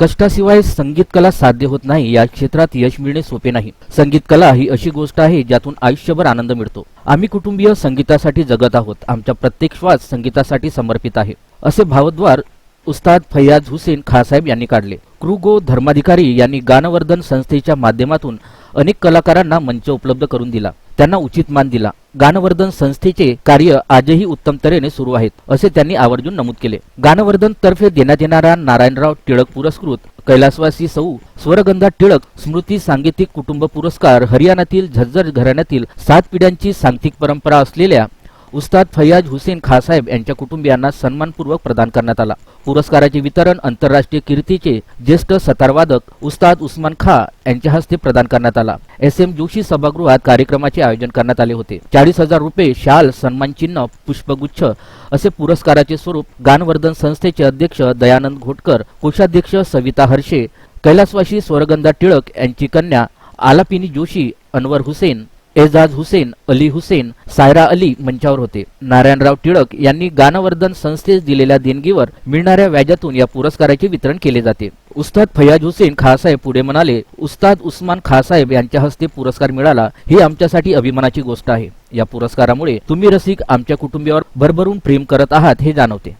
कष्टाशिवाय संगीत कला साध्य होत नाही या क्षेत्रात यश मिळणे सोपे नाही. संगीत कला ही अशी गोष्ट आहे ज्यातून आयुष्यभर आनंद मिळतो. आम्ही कुटुंबीय संगीतासाठी जगत आहोत. आमचा प्रत्येक श्वास संगीतासाठी समर्पित आहे. असे भावद्वार उस्ताद फैयाज हुसेन खासाहेब यांनी काढले. क्रुगो धर्माधिकारी यांनी गानवर्धन संस्थेच्या माध्यमातून अनेक कलाकारांना मंच उपलब्ध करून दिला. त्यांना उचित मान दिला. गानवर्धन संस्थेचे कार्य आजही उत्तम तऱ्हेने सुरू आहेत असे त्यांनी आवर्जून नमूद केले. गानवर्धन तर्फे देण्यात येणारा नारायणराव टिळक पुरस्कृत कैलासवासी सौ स्वरगंधा टिळक स्मृती सांगीतिक कुटुंब पुरस्कार हरियाणातील झज्जर घराण्यातील सात पिढ्यांची सांगतिक परंपरा असलेल्या उस्ताद फैयाज हुसेन खासाहेब यांच्या कुटुंबियांना सन्मानपूर्वक प्रदान करण्यात आला. पुरस्काराचे वितरण आंतरराष्ट्रीय कीर्तीचे ज्येष्ठ सतारवादक उस्ताद उस्मान खा यांच्या हस्ते प्रदान करण्यात आला. एस एम जोशी सभागृहात कार्यक्रमाचे आयोजन करण्यात आले होते. चाळीस हजार रुपये शाल सन्मान चिन्ह पुष्पगुच्छ असे पुरस्काराचे स्वरूप गानवर्धन संस्थेचे अध्यक्ष दयानंद घोटकर कोषाध्यक्ष सविता हर्षे कैलासवासी स्वरगंधा टिळक यांची कन्या आलापिनी जोशी अनवर हुसेन एजाज हुसेन अली हुसेन सायरा अली मंचावर होते. नारायणराव टिळक यांनी गानवर्धन संस्थेस दिलेल्या देणगीवर मिळणाऱ्या व्याजातून या पुरस्काराचे वितरण केले जाते. उस्ताद फयाज हुसेन खासाहेब पुढे म्हणाले उस्ताद उस्मान खासाहेब यांच्या हस्ते पुरस्कार मिळाला ही आमच्यासाठी अभिमानाची गोष्ट आहे. या पुरस्कारामुळे तुम्ही रसिक आमच्या कुटुंबियावर भरभरून प्रेम करत आहात हे जाणवते.